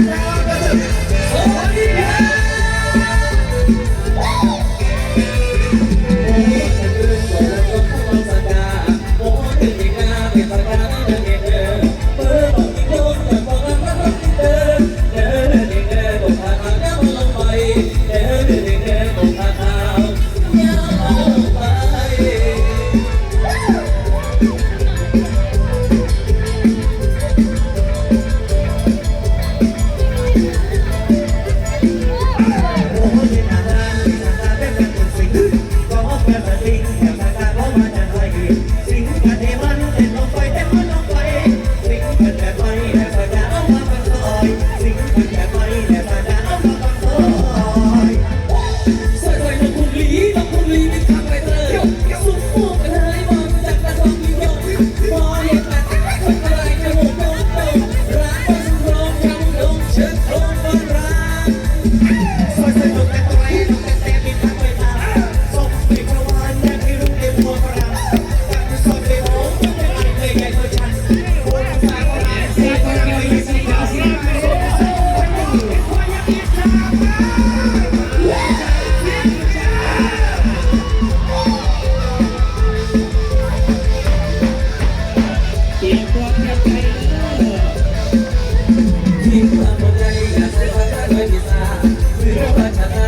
yeah. Thank you.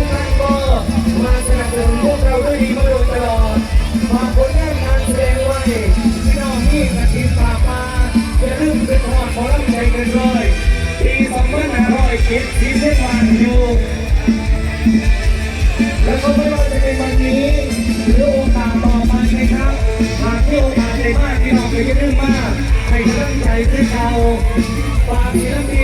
ทุาก็มาสนับสนุนพวกเราด้วยดีมาโดยตลอดฝากผลงานงานแสดงไว้พี่น้องที่กระทิบปากมาอย่าลืมเป็นหอดขอรับใจกันเลยปีสองพัน้าร้อยเจ็บเจ็ดวันอยู่แล้วก็ไม่ว่าจะเป็นวันนี้โอกาสต่อไปนะครับหากที่โอกาสในบ้านที่เราไปยึดเรื่งมากให้ตั้งใจขึ้นเอาฝากศิลปิน